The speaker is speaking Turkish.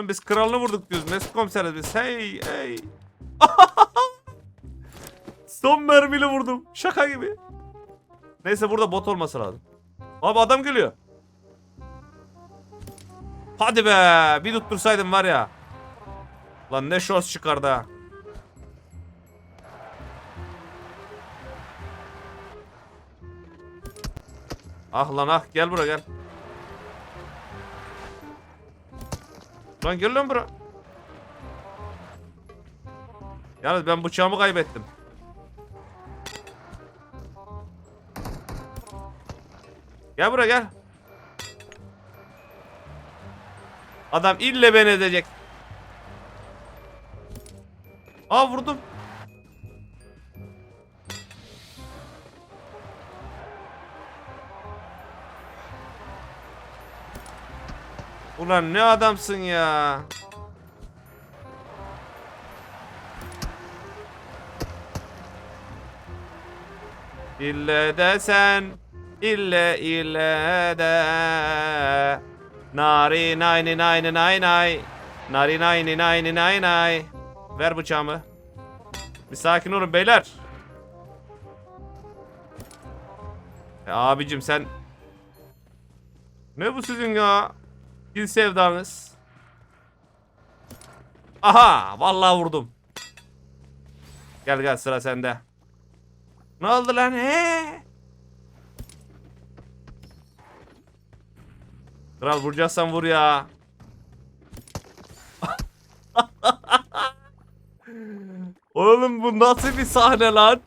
Oğlum biz kralını vurduk diyoruz. Mesut komiseriz biz. Hey hey. Son mermiyle vurdum. Şaka gibi. Neyse burada bot olması lazım. Abi adam geliyor. Hadi be. Bir tuttursaydım var ya. Lan ne şos çıkardı ha. Ah lan ah gel buraya gel. Lan gel lan buraya. Yalnız ben bıçağımı kaybettim. Gel buraya gel. Adam ille beni edecek. Aa vurdum. Ulan ne adamsın ya. İlle desen ille ille de. Nari nayni nayni nay nay Nari nayni nayni nay nay. Ver bıçağımı. Bir sakin olun beyler. E, Abicim sen Ne bu sizin ya Gil sevdanız Aha vallahi vurdum Gel gel sıra sende Ne oldu lan he Kral vuracaksan vur ya. Oğlum bu nasıl bir sahne lan?